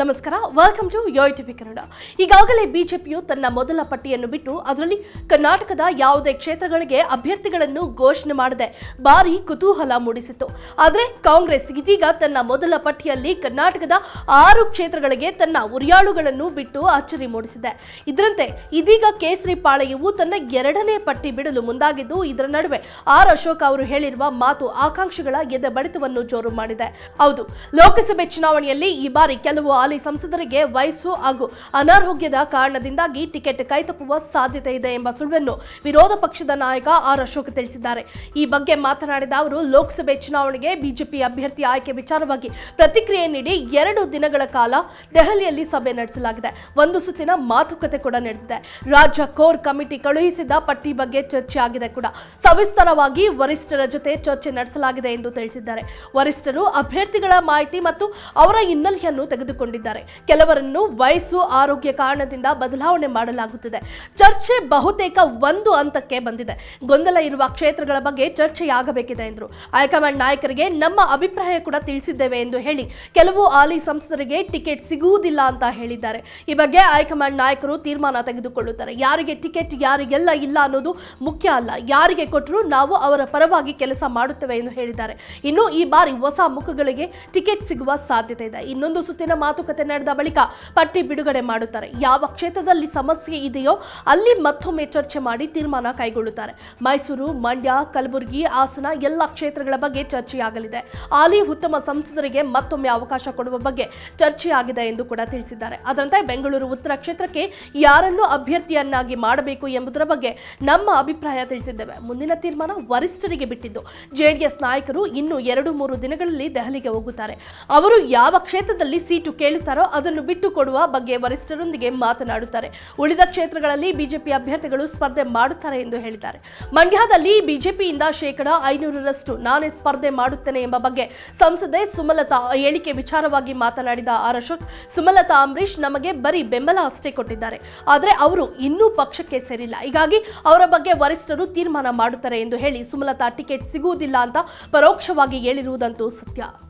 ನಮಸ್ಕಾರ welcome to Yo TV Kannada ಈಗಾಗಲೇ ಬಿಜೆಪಿಯು ತನ್ನ ಮೊದಲ ಪಟ್ಟಿಯನ್ನು ಬಿಟ್ಟು ಅದರಲ್ಲಿ ಕರ್ನಾಟಕದ ಯಾವುದೇ ಕ್ಷೇತ್ರಗಳಿಗೆ ಅಭ್ಯರ್ಥಿಗಳನ್ನು ಘೋಷಣೆ ಮಾಡದೆ. ಭಾರಿ ಕುತೂಹಲ ಮೂಡಿಸಿತ್ತು. ಆದರೆ ಕಾಂಗ್ರೆಸ್ ಇದೀಗ ತನ್ನ ಮೊದಲ ಪಟ್ಟಿಯಲ್ಲಿ ಕರ್ನಾಟಕದ ಆರು ಕ್ಷೇತ್ರಗಳಿಗೆ ತನ್ನ ಉರಿಯಾಳುಗಳನ್ನು ಬಿಟ್ಟು ಅಚ್ಚರಿ ಮೂಡಿಸಿದೆ. ಇದರಂತೆ ಇದೀಗ ಕೇಸರಿ ಪಾಳೆಯವು ತನ್ನ ಎರಡನೇ ಪಟ್ಟಿ ಬಿಡಲು ಮುಂದಾಗಿದ್ದು, ಇದರ ನಡುವೆ ಆರ್ ಅಶೋಕ್ ಅವರು ಹೇಳಿರುವ ಮಾತು ಆಕಾಂಕ್ಷಿಗಳ ಎದೆ ಬಡಿತವನ್ನು ಜೋರು ಮಾಡಿದೆ. ಹೌದು, ಲೋಕಸಭೆ ಚುನಾವಣೆಯಲ್ಲಿ ಈ ಬಾರಿ ಕೆಲವು ಹಾಲಿ ಸಂಸದರಿಗೆ ವಯಸ್ಸು ಹಾಗೂ ಅನಾರೋಗ್ಯದ ಕಾರಣದಿಂದಾಗಿ ಟಿಕೆಟ್ ಕೈತಪ್ಪುವ ಸಾಧ್ಯತೆ ಇದೆ ಎಂಬ ಸುಳ್ಳನ್ನು ವಿರೋಧ ಪಕ್ಷದ ನಾಯಕ ಆರ್ ಅಶೋಕ್ ತಿಳಿಸಿದ್ದಾರೆ. ಈ ಬಗ್ಗೆ ಮಾತನಾಡಿದ ಅವರು, ಲೋಕಸಭೆ ಚುನಾವಣೆಗೆ ಬಿಜೆಪಿ ಅಭ್ಯರ್ಥಿ ಆಯ್ಕೆ ವಿಚಾರವಾಗಿ ಪ್ರತಿಕ್ರಿಯೆ ನೀಡಿ ಎರಡು ದಿನಗಳ ಕಾಲ ದೆಹಲಿಯಲ್ಲಿ ಸಭೆ ನಡೆಸಲಾಗಿದೆ. ಒಂದು ಸುತ್ತಿನ ಮಾತುಕತೆ ಕೂಡ ನಡೆದಿದೆ. ರಾಜ್ಯ ಕೋರ್ ಕಮಿಟಿ ಕಳುಹಿಸಿದ ಪಟ್ಟಿ ಬಗ್ಗೆ ಚರ್ಚೆ ಆಗಿದೆ ಕೂಡ. ಸವಿಸ್ತರವಾಗಿ ವರಿಷ್ಠರ ಜೊತೆ ಚರ್ಚೆ ನಡೆಸಲಾಗಿದೆ ಎಂದು ತಿಳಿಸಿದ್ದಾರೆ. ವರಿಷ್ಠರು ಅಭ್ಯರ್ಥಿಗಳ ಮಾಹಿತಿ ಮತ್ತು ಅವರ ಹಿನ್ನೆಲೆಯನ್ನು ತೆಗೆದುಕೊಂಡಿದ್ದಾರೆ ಕೆಲವರನ್ನು ವಯಸ್ಸು, ಆರೋಗ್ಯ ಕಾರಣದಿಂದ ಬದಲಾವಣೆ ಮಾಡಲಾಗುತ್ತಿದೆ. ಚರ್ಚೆ ಬಹುತೇಕ ಒಂದು ಹಂತಕ್ಕೆ ಬಂದಿದೆ. ಗೊಂದಲ ಇರುವ ಕ್ಷೇತ್ರಗಳ ಬಗ್ಗೆ ಚರ್ಚೆಯಾಗಬೇಕಿದೆ ಎಂದರು. ಹೈಕಮಾಂಡ್ ನಾಯಕರಿಗೆ ನಮ್ಮ ಅಭಿಪ್ರಾಯ ಕೂಡ ತಿಳಿಸಿದ್ದೇವೆ ಎಂದು ಹೇಳಿ ಕೆಲವು ಹಾಲಿ ಸಂಸದರಿಗೆ ಟಿಕೆಟ್ ಸಿಗುವುದಿಲ್ಲ ಅಂತ ಹೇಳಿದ್ದಾರೆ. ಈ ಬಗ್ಗೆ ಹೈಕಮಾಂಡ್ ನಾಯಕರು ತೀರ್ಮಾನ ತೆಗೆದುಕೊಳ್ಳುತ್ತಾರೆ. ಯಾರಿಗೆ ಟಿಕೆಟ್, ಯಾರಿಗೆಲ್ಲ ಇಲ್ಲ ಅನ್ನೋದು ಮುಖ್ಯ ಅಲ್ಲ. ಯಾರಿಗೆ ಕೊಟ್ಟರು ನಾವು ಅವರ ಪರವಾಗಿ ಕೆಲಸ ಮಾಡುತ್ತೇವೆ ಎಂದು ಹೇಳಿದ್ದಾರೆ. ಇನ್ನು ಈ ಬಾರಿ ಹೊಸ ಮುಖಗಳಿಗೆ ಟಿಕೆಟ್ ಸಿಗುವ ಸಾಧ್ಯತೆ ಇದೆ. ಇನ್ನೊಂದು ಸುತ್ತಿನ ಮಾತುಕತೆ ನಡೆದ ಬಳಿಕ ಪಟ್ಟಿ ಬಿಡುಗಡೆ ಮಾಡುತ್ತಾರೆ. ಯಾವ ಕ್ಷೇತ್ರದಲ್ಲಿ ಸಮಸ್ಯೆ ಇದೆಯೋ ಅಲ್ಲಿ ಮತ್ತೊಮ್ಮೆ ಚರ್ಚೆ ಮಾಡಿ ತೀರ್ಮಾನ ಕೈಗೊಳ್ಳುತ್ತಾರೆ. ಮೈಸೂರು, ಮಂಡ್ಯ, ಕಲಬುರಗಿ, ಹಾಸನ ಎಲ್ಲ ಕ್ಷೇತ್ರಗಳ ಬಗ್ಗೆ ಚರ್ಚೆಯಾಗಲಿದೆ. ಹಾಲಿ ಉತ್ತಮ ಸಂಸದರಿಗೆ ಮತ್ತೊಮ್ಮೆ ಅವಕಾಶ ಕೊಡುವ ಬಗ್ಗೆ ಚರ್ಚೆಯಾಗಿದೆ ಎಂದು ಕೂಡ ತಿಳಿಸಿದ್ದಾರೆ. ಅದರಂತೆ ಬೆಂಗಳೂರು ಉತ್ತರ ಕ್ಷೇತ್ರಕ್ಕೆ ಯಾರನ್ನು ಅಭ್ಯರ್ಥಿಯನ್ನಾಗಿ ಮಾಡಬೇಕು ಎಂಬುದರ ಬಗ್ಗೆ ನಮ್ಮ ಅಭಿಪ್ರಾಯ ತಿಳಿಸಿದ್ದೇವೆ. ಮುಂದಿನ ತೀರ್ಮಾನ ವರಿಷ್ಠರಿಗೆ ಬಿಟ್ಟಿದ್ದು. ಜೆಡಿಎಸ್ ನಾಯಕರು ಇನ್ನು ಎರಡು ಮೂರು ದಿನಗಳಲ್ಲಿ ದೆಹಲಿಗೆ ಹೋಗುತ್ತಾರೆ. ಅವರು ಯಾವ ಕ್ಷೇತ್ರದಲ್ಲಿ ಸೀಟು ಕೇಳುತ್ತಾರೋ ಅದನ್ನು ಬಿಟ್ಟು ಕೊಡುವ ಬಗ್ಗೆ ವರಿಷ್ಠರೊಂದಿಗೆ ಮಾತನಾಡುತ್ತಾರೆ. ಉಳಿದ ಕ್ಷೇತ್ರಗಳಲ್ಲಿ ಬಿಜೆಪಿ ಅಭ್ಯರ್ಥಿಗಳು ಸ್ಪರ್ಧೆ ಮಾಡುತ್ತಾರೆ ಎಂದು ಹೇಳಿದ್ದಾರೆ. ಮಂಡ್ಯದಲ್ಲಿ ಬಿಜೆಪಿಯಿಂದ ಶೇಕಡ ಐನೂರರಷ್ಟು ನಾನೇ ಸ್ಪರ್ಧೆ ಮಾಡುತ್ತೇನೆ ಎಂಬ ಬಗ್ಗೆ ಸಂಸದೆ ಸುಮಲತಾ ಹೇಳಿಕೆ ವಿಚಾರವಾಗಿ ಮಾತನಾಡಿದ ಆರ್ ಅಶೋಕ್ ಸುಮಲತಾ ಅಂಬರೀಶ್ ನಮಗೆ ಬರೀ ಬೆಂಬಲ ಅಷ್ಟೇ ಕೊಟ್ಟಿದ್ದಾರೆ. ಆದರೆ ಅವರು ಇನ್ನೂ ಪಕ್ಷಕ್ಕೆ ಸೇರಿಲ್ಲ. ಹೀಗಾಗಿ ಅವರ ಬಗ್ಗೆ ವರಿಷ್ಠರು ತೀರ್ಮಾನ ಮಾಡುತ್ತಾರೆ ಎಂದು ಹೇಳಿ ಸುಮಲತಾ ಟಿಕೆಟ್ ಸಿಗುವುದಿಲ್ಲ ಅಂತ ಪರೋಕ್ಷವಾಗಿ ಹೇಳಿರುವುದಂತೂ ಸತ್ಯ.